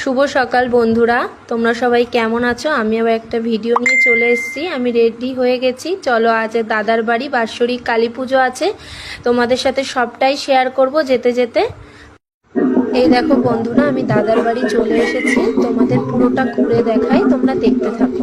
শুভ সকাল বন্ধুরা। তোমরা সবাই কেমন আছো? আমি আবার একটা ভিডিও নিয়ে চলে এসেছি। আমি রেডি হয়ে গেছি। চলো, আজ দাদার বাড়ি, বাৎসরিক কালী পুজো আছে। তোমাদের সাথে সবটাই শেয়ার করব যেতে যেতে। এই দেখো বন্ধুরা, আমি দাদার বাড়ি চলে এসেছি। তোমাদের পুরোটা ঘুরে দেখাই, তোমরা দেখতে থাকো।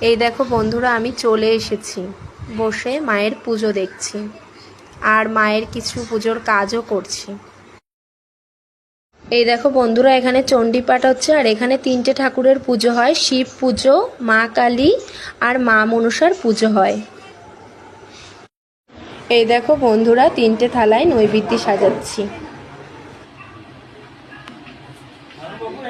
এই দেখো বন্ধুরা, আমি চলে এসেছি। বসে মায়ের পুজো দেখছি। আর মায়ের কিছু পুজোর কাজও করছি। এই দেখো বন্ধুরা, এখানে চণ্ডীপাঠ হচ্ছে, আর এখানে তিনটে ঠাকুরের পুজো হয়। শিব পুজো, মা কালী আর মা মনসার পুজো হয়। এই দেখো বন্ধুরা, তিনটে থালায় নৈবেদ্য সাজাচ্ছি।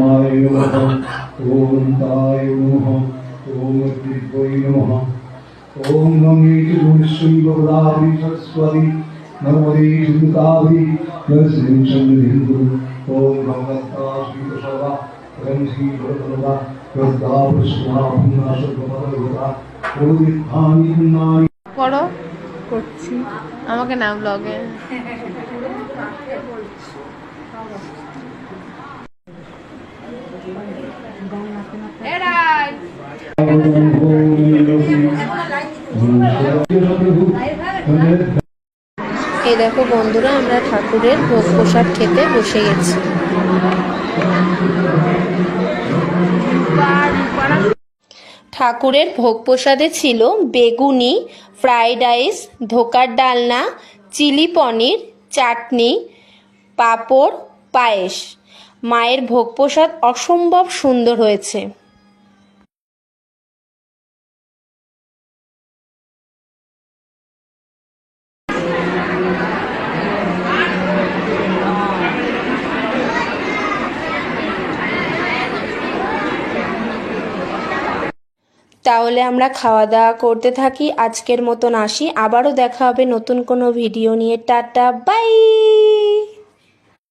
ब्रह्माय नमः ॐ ताय नमः ॐ दिव्यै नमः ॐ नमे चतुर्श्रीवरदाभि सरस्वती नर्मदे सुताभि यस्मिन् सन्निधिन्दु ॐ भगवता श्रीकृष्णवा परं श्रीभरतदा यद्दा विष्णुना पुण्यशब्दपदयोगा ओदित्थानि पुण्णानि করো করছি আমাকে না ব্লগে এই দেখো বন্ধুরা, আমরা ঠাকুরের ভোগ প্রসাদ খেতে বসে গেছি। ঠাকুরের ভোগ প্রসাদে ছিল বেগুনি, ফ্রাইড রাইস, ধোকার ডালনা, চিলি পনির, চাটনি, পাঁপড়, পায়েস। মায়ের ভোগ প্রসাদ অসম্ভব সুন্দর হয়েছে। তাহলে আমরা খাওয়া দাওয়া করতে থাকি। আজকের মতন আসি। আবারও দেখা হবে নতুন কোনো ভিডিও নিয়ে। Tata, bye!